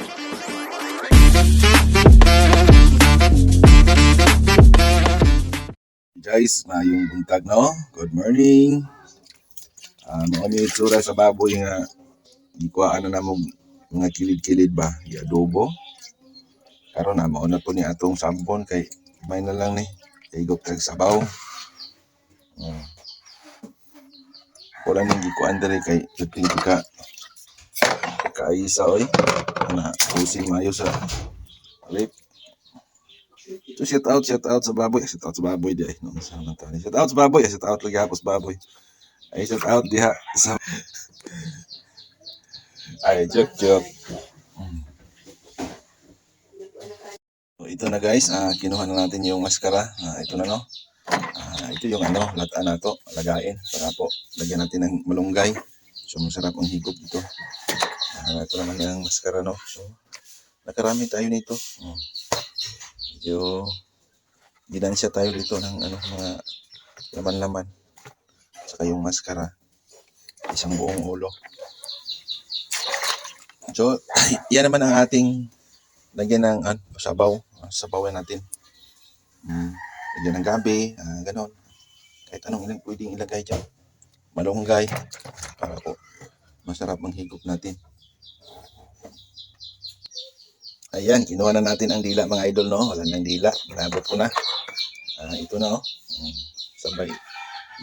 Guys, mayong buntag no. Good morning. Ah, uh, mo itsura sa baboy nga ikuhaan na namo mga kilid-kilid ba, i-adobo. Karon na mao na to ni atong sampon kay may na lang ni igop kag sabaw. Oh. Wala nang gikuan diri kay tuting ka kaisa oy. Na pusing mayo sa lip. So shout out, shout out sa baboy, shout out sa baboy di. No, sa man tani. Shout out sa baboy, shout out lagi hapos baboy. Ay shout out diha sa Ay joke joke. So, ito na guys, ah, kinuha na natin yung maskara. Ah, ito na no. Ah, ito yung ano, lata na to, lagain para po lagyan natin ng malunggay. So masarap ang higop dito. Ah, ito naman yung maskara no. So nakarami tayo nito. Oh. Medyo ginansya tayo dito ng ano mga laman-laman. Saka yung maskara. Isang buong ulo. So, yan naman ang ating lagyan ng ano, sabaw. Sabawin natin. Mm, lagyan ng gabi, ah, ganon. Kahit anong ilang pwedeng ilagay dyan. Malunggay. Para po masarap ang higop natin. Ayan, kinuha na natin ang dila mga idol, no? Wala nang dila. Ginabot ko na. Ah, ito na, oh. Mm, Sabay.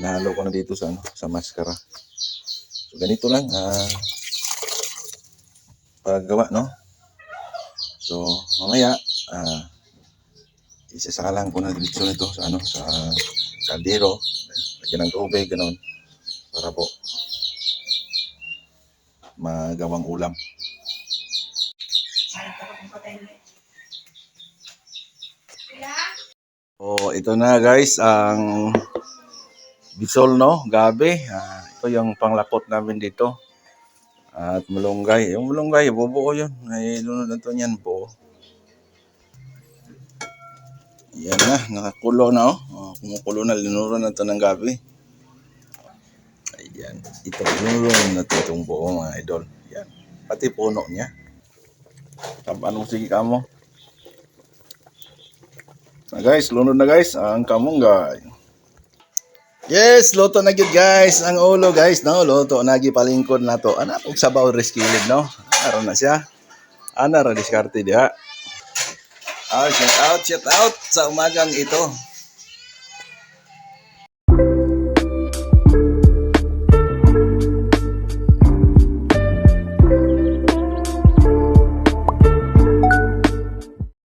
Nahalo ko na dito sa, ano, sa maskara. So, ganito lang. Ah, paggawa, no? So, mamaya, ah, isasalang ko na dito nito sa, ano, sa kaldero. Lagyan ng tubig, ganon. Para po magawang ulam. Oh, ito na guys, ang bisol no, gabi. Ah, ito yung panglapot namin dito. At malunggay. Yung malunggay, bubuo yun. Ay, lunod na to niyan po. Yan na, nakakulo na oh. oh kumukulo na, linuro na to ng gabi. Ayan, ito, linuro na to itong buo mga idol. Yan, pati puno niya. Anong sige ka mo? Na guys, lunod na guys, ang kamunggay. Yes, luto na gyud guys. Ang ulo guys, no, luto na gi palingkod na to. Ana pug sabaw reskilid no. Aron na siya. Ana ra diskarte diha. Ah, shout out, shout out sa umagang ito.